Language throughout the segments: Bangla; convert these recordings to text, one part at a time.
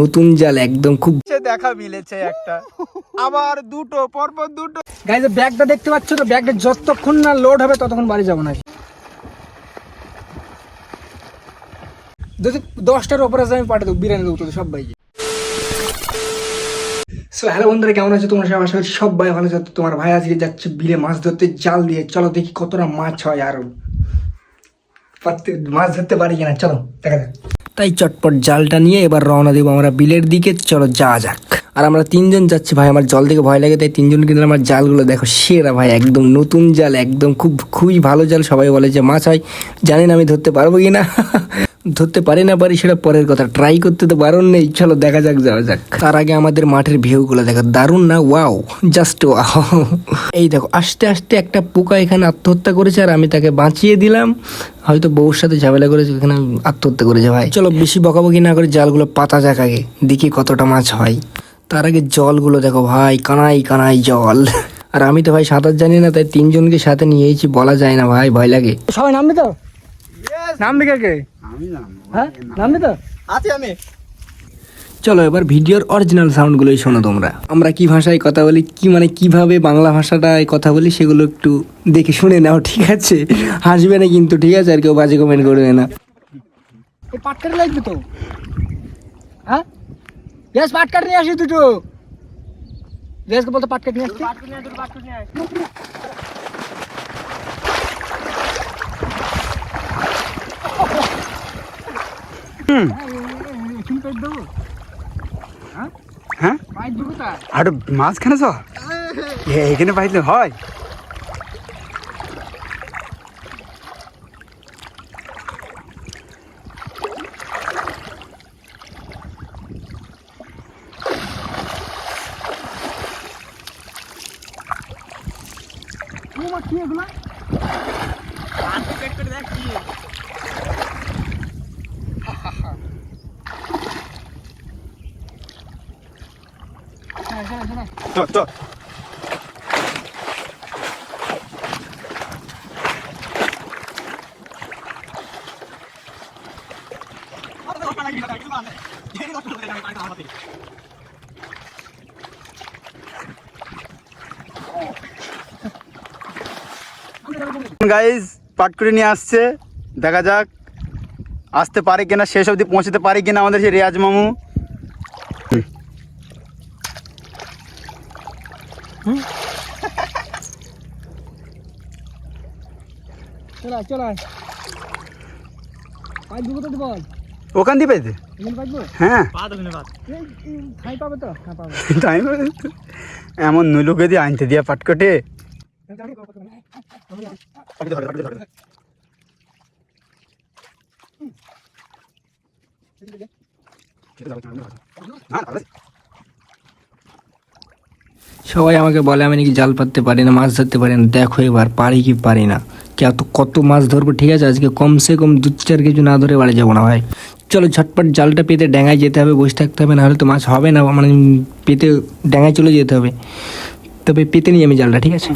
নতুন জাল একদম খুব দেখা মিলেছে একটা। আবার দুটো পরপর দুটো। গাইজ ব্যাগটা দেখতে পাচ্ছ তো? ব্যাগটা যতক্ষণ না লোড হবে ততক্ষণ বাড়ি যাব না যদি দশটার ওপরে আমি পাঠিয়ে দেবো। বিরিয়ানি দেবো তোদের সবাইকে। সো হ্যালো বন্ধুরা কেমন আছো তোমার? সবাই আশা করছি সবাই ভালো আছো। তোমার ভাই আজকে যাচ্ছে বিলে মাছ ধরতে জাল দিয়ে। চলো দেখি কতটা মাছ হয় আরও মাছ ধরতে পারি কিনা? চলো দেখা যাক। তাই চটপট জালটা নিয়ে এবার রওনা দেবো আমরা বিলের দিকে। চলো যা যাক। আর আমরা তিনজন যাচ্ছি ভাই, আমার জল থেকে ভয় লাগে, তাই তিনজন কিন্তু আমার জালগুলো দেখো সেরা ভাই, একদম নতুন জাল, একদম খুব, খুবই ভালো জাল, সবাই বলে যে মাছ হয়, জানি না আমি ধরতে পারব কি না ধরতে পারি না পারি সেটা পরের কথা। ট্রাই করতে তো বারণ নেই। চলো দেখা যাক যাওয়া যাক। তার আগে আমাদের মাঠের ভিউগুলো দেখো। দারুণ না? ওয়াও জাস্ট ওয়াও এই দেখো আস্তে আস্তে একটা পোকা এখানে আত্মহত্যা করেছে আর আমি তাকে বাঁচিয়ে দিলাম। হয়তো বউর সাথে ঝামেলা করেছে এখানে আত্মহত্যা করেছে। ভাই চলো বেশি বকাবকি না করে জালগুলো পাতা যাক আগে দেখি কতটা মাছ হয়। তার আগে জলগুলো দেখো ভাই কানাই কানাই জল। আর আমি তো ভাই সাঁতার জানি না তাই তিনজনকে সাথে নিয়েছি বলা যায় না ভাই ভয় লাগে। সবাই নামবে তো নামবি কে কে? হ্যাঁ? নামবি তো? আছি আমি। চলো এবার ভিডিওর অরিজিনাল সাউন্ডগুলোই শোনো তোমরা। আমরা কি ভাষায় কথা বলি কি মানে কীভাবে বাংলা ভাষাটায় কথা বলি সেগুলো একটু দেখে শুনে নাও ঠিক আছে? হাসবে না কিন্তু ঠিক আছে? আর কেউ বাজে কমেন্ট করবে না। পাটকারি লাগবে তো? হ্যাঁ? গ্যাস পাটকাট নিয়ে আসি দুটো। গ্যাসকে বলতে পাটকাট নিয়ে আসছি এখানে পাইপ দেবো হ্যাঁ পাইপ দেবো তা আর মাঝখানে চ এ, এখানে পাইলে হয় তোমার কি এগুলো হ্যাঁ হ্যাঁ হ্যাঁ চ চ গাইজ পাটকুড়ি নিয়ে আসছে দেখা যাক আসতে পারে কিনা শেষ অবধি পৌঁছতে পারে কিনা আমাদের সেই রেয়াজ মামু চল আয়, চল আয়। পাইপ দেবো তো তুই বল ওখান দিয়ে পেয়েছে এখানে পাইপ দেবো? হ্যাঁ এই, এই, ঠাঁই পাবে তো হ্যাঁ পাবে টাইম এমন নুলুকে দিয়ে আনতে দিয়া পাটকটে সবাই আমাকে বলে, আমি নাকি জাল পাততে পারি না, মাছ ধরতে পারি না। দেখো এবার, পারি কি পারি না? কত কত মাছ ধরবো? ঠিক আছে, আজকে কমসে কম দু চার কিছু না ধরে বাড়ি যাব না ভাই। চলো, ঝটপট জালটা পেতে ড্যাঙায় যেতে হবে, বসে থাকতে হবে, নাহলে তো মাছ হবে না মানে পেতে ড্যাঙায় চলে যেতে হবে। তবে পেতে নিই আমি জালটা, ঠিক আছে?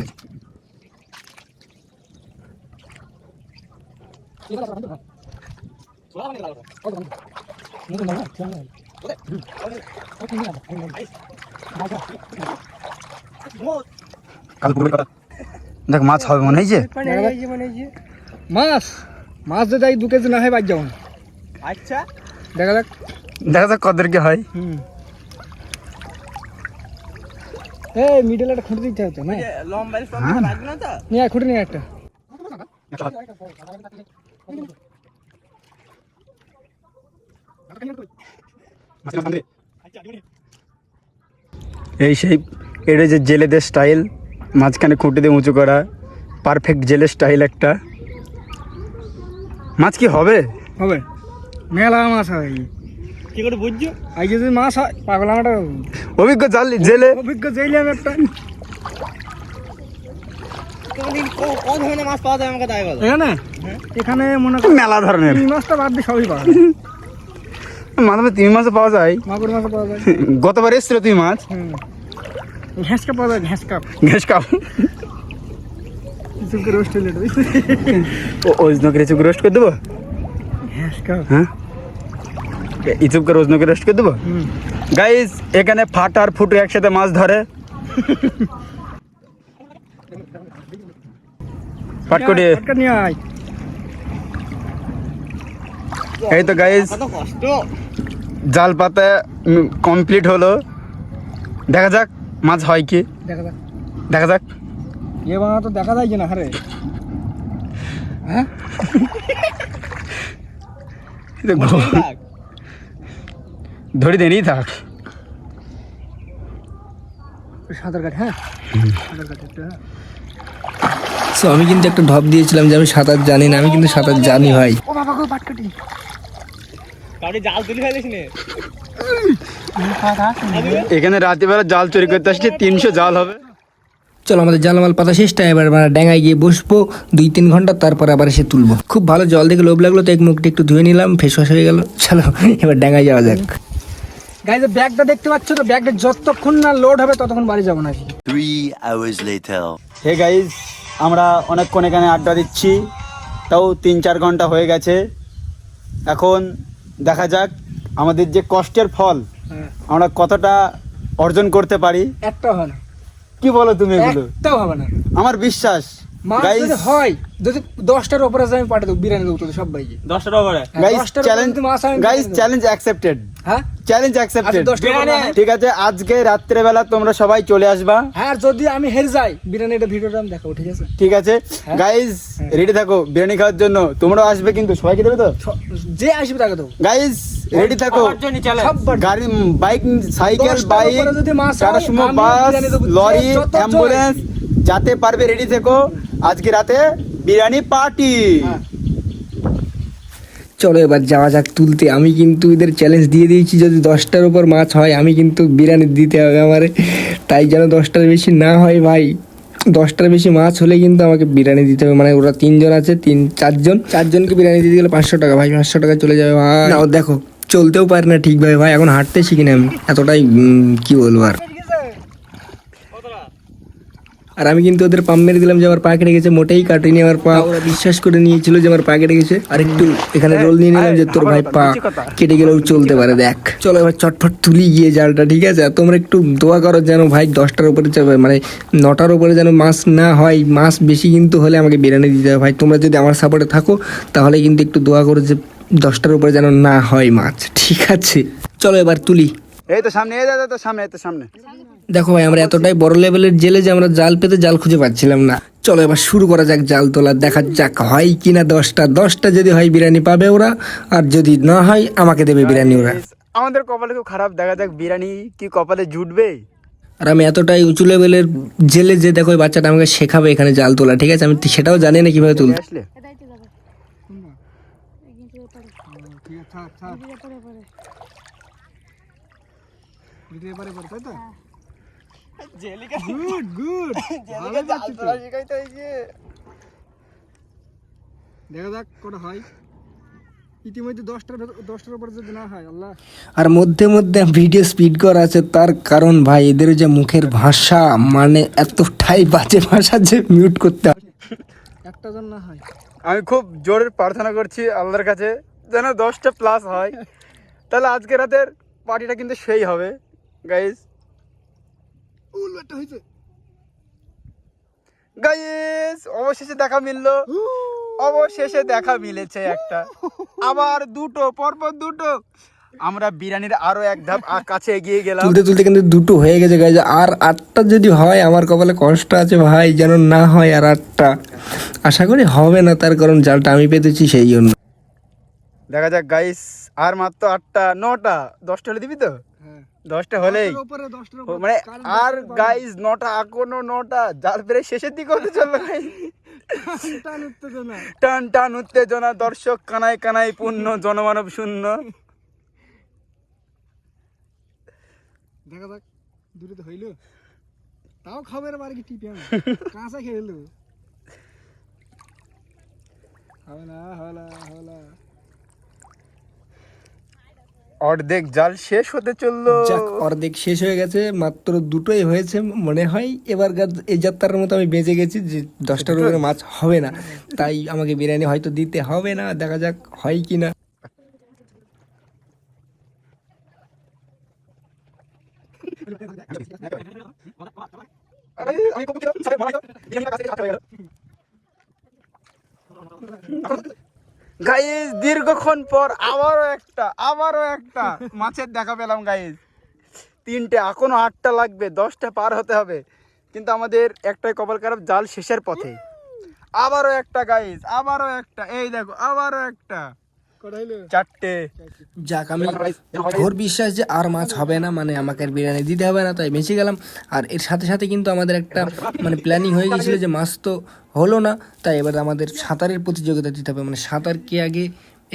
কাল পুকুরের কথা দেখ মাছ হবে মনে হয়েছে মাছ মাছ যদি দু কেজি না হয় বাদ যাব আচ্ছা। দেখা যাক। দেখা যাক কদের কি হয়। হুম। এই মিডল একটা খুঁটে দিতে হতো না? নিয়ে আয়, খুঁটে নিয়ে একটা। এই সেই এটা যে জেলেদের স্টাইল মাঝখানে খুঁটে দিয়ে উঁচু করা পারফেক্ট জেলের স্টাইল একটা। মাছ কি হবে? হবে। মেলা মাছ হয়। কি করে বুঝছ? আজ যদি মাছ হয় পাগল আমার অভিজ্ঞ জাল জেলে অভিজ্ঞ জেলে আমি একটা এখানে? এখানে মনে কর মেলা ধরনের। মাছটা বাদ দিয়ে সবই পাওয়া যায়। তিন মাসে পাওয়া যায়। মাগুর পাওয়া যায়। গতবার এসছিল তুই মাছ। হুম ঘ্যাঁসকা পাওয়া যায় কাপ কিছু করে রোস্ট হইলে ওই নকরে চুক রোস্ট করে দেবো? হ্যাঁ? ইউটিউবকে রোজনকে রেস্ট করে দেবো? গাইজ এখানে ফাট আর ফুটো একসাথে মাছ ধরে। পাটকটি এই তো গাইজ জাল পাতা কমপ্লিট হলো। দেখা যাক। মাছ হয় কি? দেখা যাক। দেখা যাক। এ বাংলা তো দেখা যায় কিনা হারে হ্যাঁ? ধরি দেনি থাক। সাঁতার কাট হ্যাঁ? সাঁতার কাট একটু হ্যাঁ। সো আমি কিন্তু একটা ঢপ দিয়েছিলাম যে আমি সাঁতার জানি না আমি কিন্তু সাঁতার জানি ভাই। ও বাবা গো পাটকাটি এখানে রাত্রিবেলা জাল চুরি করতে আসছে তিনশো জাল হবে। চলো আমাদের জালমাল পাতা শেষটা এবার আমরা ড্যাঙায় গিয়ে বসবো দুই তিন ঘণ্টা তারপর আবার এসে তুলবো। খুব ভালো জল দেখে লোভ লাগল তো এক মুখটা একটু ধুয়ে নিলাম ফেস ওয়াশ হয়ে গেল। চলো এবার ড্যাঙায় যাওয়া যাক। গাইজ ব্যাগটা দেখতে পাচ্ছ তো? ব্যাগটা যতক্ষণ না লোড হবে ততক্ষণ বাড়ি যাব নাকি? Three hours later. Hey guys আমরা অনেকক্ষণ এখানে আড্ডা দিচ্ছি তাও তিন চার ঘণ্টা হয়ে গেছে। এখন দেখা যাক আমাদের যে কষ্টের ফল আমরা কতটা অর্জন করতে পারি? একটা হবে না। কি বলো তুমি এগুলো? একটাও হবে না। আমার বিশ্বাস হয় যদি দশটার ওপরে আমি পাঠিয়ে দেবো বিরিয়ানি দেবো তোদের সবাইকে দশটার ওপরে চ্যালেঞ্জ। চ্যালেঞ্জ অ্যাকসেপ্টেড হ্যাঁ? চ্যালেঞ্জ অ্যাকসেপ্টেড হয়? ঠিক আছে আজকে রাত্রেবেলা তোমরা সবাই চলে আসবা। হ্যাঁ যদি আমি হেরে যাই বিরিয়ানিটা ভিডিওটা আমি দেখাবো ঠিক আছে? ঠিক আছে। হ্যাঁ। গাইজ রেডি থাকো বিরিয়ানি খাওয়ার জন্য। তোমরাও আসবে কিন্তু সবাইকে দেবে তো? যে আসবে তাকে দেবো। গাইজ রেডি থাকো। গাড়ি বাইক সাইকেল বাইক হয়, Tata Sumo bus lorry ambulance যাতে পারবে রেডি থেকো। আজকে রাতে বিরিয়ানি পার্টি হ্যাঁ। চলো এবার যাওয়া যাক তুলতে। আমি কিন্তু এদের চ্যালেঞ্জ দিয়ে দিয়েছি যদি দশটার উপর মাছ হয় আমি কিন্তু বিরিয়ানি দিতে হবে আমারে। তাই যেন দশটার বেশি না হয় ভাই। দশটার বেশি মাছ হলে কিন্তু আমাকে বিরিয়ানি দিতে হবে। মানে ওরা তিনজন আছে তিন চারজন। চারজনকে বিরিয়ানি দিতে গেলে পাঁচশো টাকা। ভাই পাঁচশো টাকা চলে যাবে ভাই। দেখো চলতেও পারে না ঠিকভাবে ভাই এখন হাঁটতে শিখি না আমি। এতটাই কি বলব আর। আর আমি কিন্তু ওদের পাম মেরে দিলাম যে আমার পা কেটে গেছে মোটেই কাটেনি আমার পা ওরা বিশ্বাস করে নিয়েছিল যে আমার পা কেটে গেছে। আর একটু এখানে রোল নিয়ে নিলাম যে তোর ভাই পা কেটে গেলেও চলতে পারে দেখ। চলো এবার চটফট তুলি গিয়ে জালটা ঠিক আছে? আর তোমরা একটু দোয়া করো যেন ভাই দশটার উপরে যাবে মানে নটার উপরে যেন মাছ না হয়। মাছ বেশি কিন্তু হলে আমাকে বিরিয়ানি দিতে হবে। ভাই তোমরা যদি আমার সাপোর্টে থাকো তাহলে কিন্তু একটু দোয়া করো যে দশটার উপরে যেন না হয় মাছ ঠিক আছে? চলো এবার তুলি। এই তো সামনে এই দাদা তো সামনে এই তো সামনে। দেখো ভাই আমরা এতটাই বড় লেভেলের জেলে যে আমরা জাল পেতে জাল খুঁজে পাচ্ছিলাম না। চলো এবার শুরু করা যাক জাল তোলা দেখা যাক হয় কিনা দশটা। দশটা যদি হয় বিরিয়ানি পাবে ওরা আর যদি না হয় আমাকে দেবে বিরিয়ানি ওরা। আমাদের কপালে খুব খারাপ দেখা যাক বিরিয়ানি কি কপালে জুটবে। আর আমি এতটাই উঁচু লেভেলের জেলে যে দেখো ওই বাচ্চাটা আমাকে শেখাবে এখানে জাল তোলা ঠিক আছে? আমি সেটাও জানি না কীভাবে তুলতে। আসলে? ঠিক আছে দেখা যাক কটা হয়। ইতিমধ্যে দশটার দশটার উপরে যদি না হয় আল্লাহ। আর মধ্যে মধ্যে ভিডিও স্পিড করা আছে তার কারণ ভাই এদের যে মুখের ভাষা মানে এতটাই বাজে ভাষা যে মিউট করতে হয়। একটা জন না হয়। আমি খুব জোরে প্রার্থনা করছি আল্লাহর কাছে যেন দশটা প্লাস হয়। তাহলে আজকে রাতের পার্টিটা কিন্তু সেই হবে। গাইজ উল একটা হয়েছে। গাইজ অবশেষে দেখা মিললো। অবশেষে দেখা মিলেছে একটা। আবার দুটো পরপর দুটো। আমরা বিরিয়ানির আরও এক ধাপ কাছে এগিয়ে গেলাম। তুলতে তুলতে কিন্তু দুটো হয়ে গেছে গাইজ আর আটটা যদি হয় আমার কপালে কষ্ট আছে ভাই যেন না হয় আর আটটা। আশা করি হবে না তার কারণ জালটা আমি পেতেছি সেই জন্য। দেখা যাক গাইস আর মাত্র আটটা নটা দশটা হলে দিবি তো? দশটা হলেই। মানে আর গাইস নটা এখনও নটা। যার প্রায় শেষের দিকে হতে চলবে ভাই। টান টান উত্তেজনা দর্শক কানায় কানায় পূর্ণ জনমানব শূন্য। দেখা যাক দূরে তো হইল। তাও খাবার বাড়ি কি টিপে কাঁচা খেয়ে হবে না হবে না অর্ধেক জাল শেষ হতে চলল। অর্ধেক শেষ হয়ে গেছে মাত্র দুটোই হয়েছে মনে হয়। এবার এই যাত্রার মতো আমি বেঁচে গেছি যে দশটার উপরে মাছ হবে না। তাই আমাকে বিরিয়ানি হয়তো দিতে হবে না দেখা যাক হয় কি না। আমি গাইজ দীর্ঘক্ষণ পর আবারও একটা আবারও একটা। মাছের দেখা পেলাম গাইজ তিনটে এখনও আটটা লাগবে দশটা পার হতে হবে। কিন্তু আমাদের একটাই কপাল খারাপ জাল শেষের পথে। আবারও একটা গাইজ আবারও একটা। এই দেখো আবারও একটা। চারটে। যাক আমি ঘোর বিশ্বাস যে আর মাছ হবে না মানে আমাকে বিরিয়ানি দিতে হবে না তাই বেঁচে গেলাম। আর এর সাথে সাথে কিন্তু আমাদের একটা মানে প্ল্যানিং হয়ে গেছিল যে মাছ তো হলো না, তাই এবার আমাদের সাঁতারের প্রতিযোগিতা দিতে হবে। মানে সাঁতার কে আগে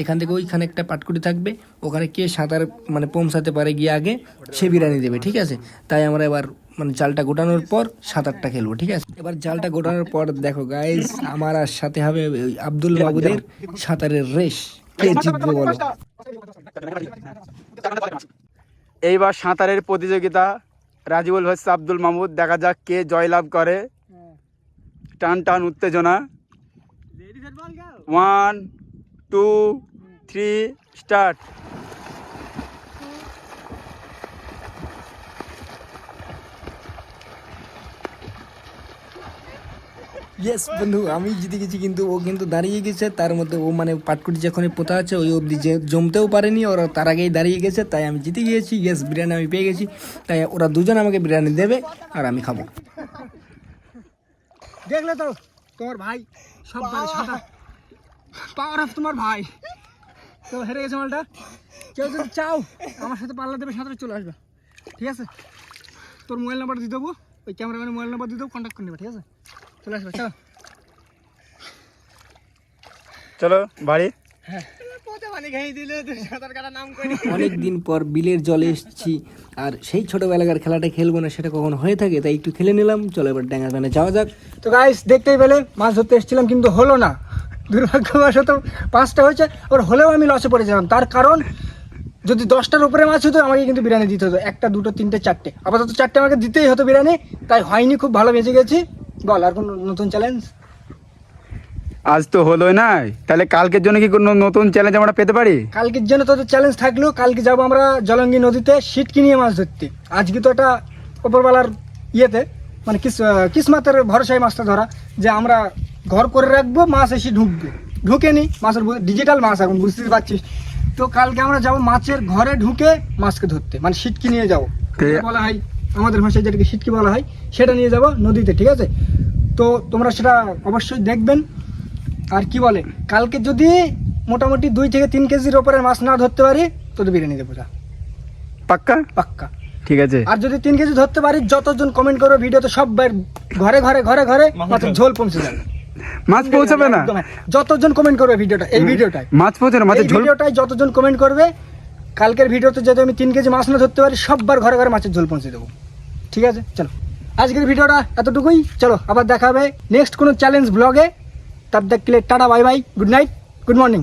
এখান থেকে ওইখানে একটা পাটকুটি থাকবে, ওখানে কে সাঁতার মানে পৌঁছাতে পারে গিয়ে আগে, সে বিরিয়ানি দেবে, ঠিক আছে? তাই আমরা এবার মানে জালটা গোটানোর পর সাঁতারটা খেলব, ঠিক আছে? এবার জালটা গোটানোর পর দেখো গাইজ আমার আর সাথে হবে আব্দুল মাহবুদের সাঁতারের রেস কে জিতবে বলো? এইবার সাঁতারের প্রতিযোগিতা, রাজিবুল ভার্সেস আব্দুল মাহমুদ দেখা যাক কে জয়লাভ করে। টান টান উত্তেজনা। One two three start yes বন্ধু, আমি জিতে গেছি, কিন্তু ও কিন্তু দাঁড়িয়ে গেছে। তার মধ্যে ও মানে পাটকুটি যখন পোতা আছে, ওই অবধি যে জমতেও পারেনি, ওরা তার আগেই দাঁড়িয়ে গেছে, তাই আমি জিতে গিয়েছি। ইয়েস বিরিয়ানি আমি পেয়ে গেছি, তাই ওরা দুজন আমাকে বিরিয়ানি দেবে, আর আমি খাব। দেখলে তো তোমার ভাই সব সাদা। সাঁতার পাওয়ার অফ তোমার ভাই। তো হেরে গেছে মালটা। কেউ যদি চাও আমার সাথে পাল্লা দেবে সাঁতারে চলে আসবে। ঠিক আছে? তোর মোবাইল নাম্বার দিয়ে দেবো। ওই ক্যামেরাম্যানের মোবাইল নাম্বার দিয়ে দেবো কন্ট্যাক্ট করে নেবে ঠিক আছে? চলে আসবে চলো। চলো বাড়ি। অনেক দিন পর বিলের জলে এসেছি আর সেই ছোটবেলাকার খেলাটা খেলব না সেটা কখন হয়ে থাকে তাই একটু খেলে নিলাম চলো এবার ড্যাঙ্গার প্যানে যাওয়া যাক। তো গাইস দেখতেই পেলে মাছ ধরতে এসেছিলাম কিন্তু হলো না। দুর্ভাগ্যবশত পাঁচটা হয়েছে ওর হলেও আমি লসে পড়েছিলাম তার কারণ যদি দশটার উপরে মাছ হতো আমাকে কিন্তু বিরিয়ানি দিতে হতো। একটা দুটো তিনটে চারটে। আপাতত চারটে আমাকে দিতেই হতো বিরিয়ানি তাই হয়নি খুব ভালো বেঁচে গেছি। বল আর কোনো নতুন চ্যালেঞ্জ আজ তো হলোই না। তাহলে কালকের জন্য কি কোনো নতুন চ্যালেঞ্জ আমরা পেতে পারি? কালকের জন্য তোদের চ্যালেঞ্জ থাকল। কালকে যাব আমরা জলঙ্গি নদীতে সিটকি নিয়ে মাছ ধরতে। আজকে তো এটা ওপরবেলার ইয়েতে মানে কিস কিসমাতের ভরসায় মাছটা ধরা যে আমরা ঘর করে রাখব মাছ এসে ঢুকবে। ঢুকে নি মাছের ডিজিটাল মাছ এখন বুঝতে পারছিস? তো কালকে আমরা যাব মাছের ঘরে ঢুকে মাছকে ধরতে। মানে সিটকি নিয়ে যাব। বলা হয় আমাদের ভাষায় যেটাকে সিটকি বলা হয় সেটা নিয়ে যাব নদীতে ঠিক আছে? তো তোমরা সেটা অবশ্যই দেখবেন। আর কি বলে কালকে যদি মোটামুটি দুই থেকে তিন কেজির ওপরে মাছ না ধরতে পারি তোদের বিরিয়ানি দেবো যা। পাক্কা? পাক্কা। ঠিক আছে। আর যদি তিন কেজি ধরতে পারি যতজন কমেন্ট করবে ভিডিওতে সব ঘরে ঘরে ঘরে ঘরে মাছের ঝোল পৌঁছে যাবে। মাছ পৌঁছাবে না? হ্যাঁ। যতজন কমেন্ট করবে ভিডিওটা এই ভিডিওটাই মাছ পৌঁছাবে না মাছের ঝোল? ভিডিওটাই যতজন কমেন্ট করবে কালকের ভিডিওতে যদি আমি তিন কেজি মাছ না ধরতে পারি সববার ঘরে ঘরে মাছের ঝোল পৌঁছে দেবো। ঠিক আছে? চলো। আজকের ভিডিওটা এতটুকুই। চলো আবার দেখা হবে নেক্সট কোনো চ্যালেঞ্জ ব্লগে তার দেখলে tata bye bye good night good morning